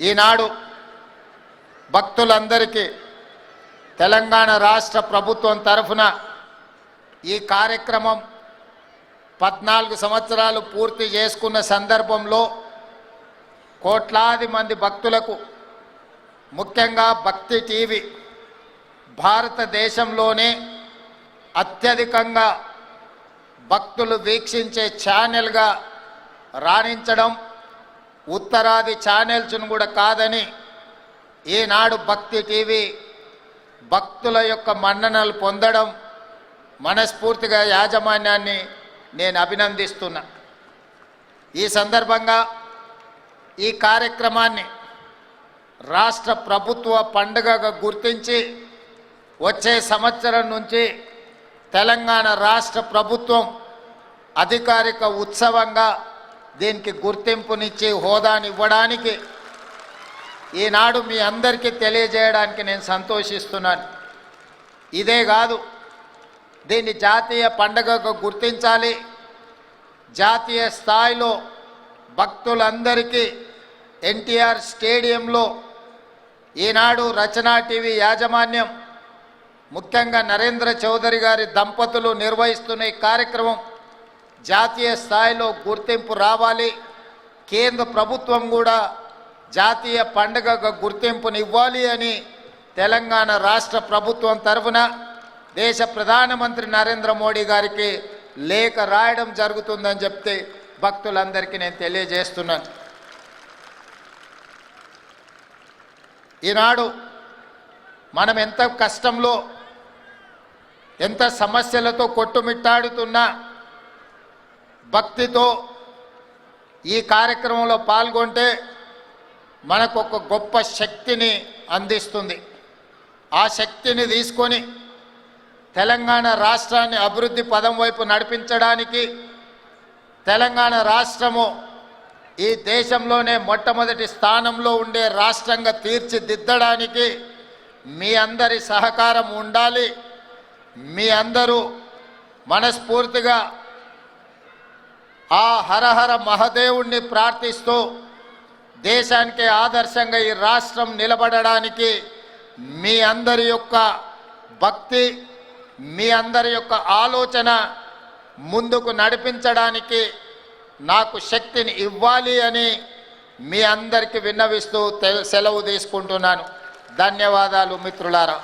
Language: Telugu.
ఈనాడు భక్తులందరికీ తెలంగాణ రాష్ట్ర ప్రభుత్వం తరఫున ఈ కార్యక్రమం పద్నాలుగు సంవత్సరాలు పూర్తి చేసుకున్న సందర్భంలో కోట్లాది మంది భక్తులకు ముఖ్యంగా భక్తి టీవీ భారతదేశంలోనే అత్యధికంగా భక్తులు వీక్షించే ఛానల్గా రాణించడం ఉత్తరాది ఛానల్స్ను కూడా కాదని ఈనాడు భక్తి టీవీ భక్తుల యొక్క మన్ననలు పొందడం మనస్ఫూర్తిగా యాజమాన్యాన్ని నేను అభినందిస్తున్నా. ఈ సందర్భంగా ఈ కార్యక్రమాన్ని రాష్ట్ర ప్రభుత్వ పండుగగా గుర్తించి వచ్చే సంవత్సరం నుంచి తెలంగాణ రాష్ట్ర ప్రభుత్వం అధికారిక ఉత్సవంగా దీనికి గుర్తింపునిచ్చి హోదానివ్వడానికి ఈనాడు మీ అందరికీ తెలియజేయడానికి నేను సంతోషిస్తున్నాను. ఇదే కాదు దీన్ని జాతీయ పండుగకు గుర్తించాలి. జాతీయ స్థాయిలో భక్తులందరికీ ఎన్టీఆర్ స్టేడియంలో ఈనాడు రచనా టీవీ యాజమాన్యం ముఖ్యంగా నరేంద్ర చౌదరి గారి దంపతులు నిర్వహిస్తున్న ఈ కార్యక్రమం జాతీయ స్థాయిలో గుర్తింపు రావాలి. కేంద్ర ప్రభుత్వం కూడా జాతీయ పండుగగా గుర్తింపునివ్వాలి అని తెలంగాణ రాష్ట్ర ప్రభుత్వం తరఫున దేశ ప్రధానమంత్రి నరేంద్ర మోడీ గారికి లేఖ రాయడం జరుగుతుందని చెప్తే భక్తులందరికీ నేను తెలియజేస్తున్నాను ఈనాడు మనం ఎంత కష్టంలో ఎంత సమస్యలతో కొట్టుమిట్టాడుతున్నా భక్తితో ఈ కార్యక్రమంలో పాల్గొంటే మనకు ఒక గొప్ప శక్తిని అందిస్తుంది. ఆ శక్తిని తీసుకొని తెలంగాణ రాష్ట్రాన్ని అభివృద్ధి పదం వైపు నడిపించడానికి తెలంగాణ రాష్ట్రము ఈ దేశంలోనే మొట్టమొదటి స్థానంలో ఉండే రాష్ట్రంగా తీర్చిదిద్దడానికి మీ అందరి సహకారం ఉండాలి. మీ అందరూ మనస్ఫూర్తిగా ఆ హరహర మహదేవుణ్ణి ప్రార్థిస్తూ దేశానికి ఆదర్శంగా ఈ రాష్ట్రం నిలబడడానికి మీ అందరి యొక్క భక్తి మీ అందరి యొక్క ఆలోచన ముందుకు నడిపించడానికి నాకు శక్తిని ఇవ్వాలి అని మీ అందరికీ విన్నవిస్తూ సెలవు తీసుకుంటున్నాను. ధన్యవాదాలు మిత్రులారా.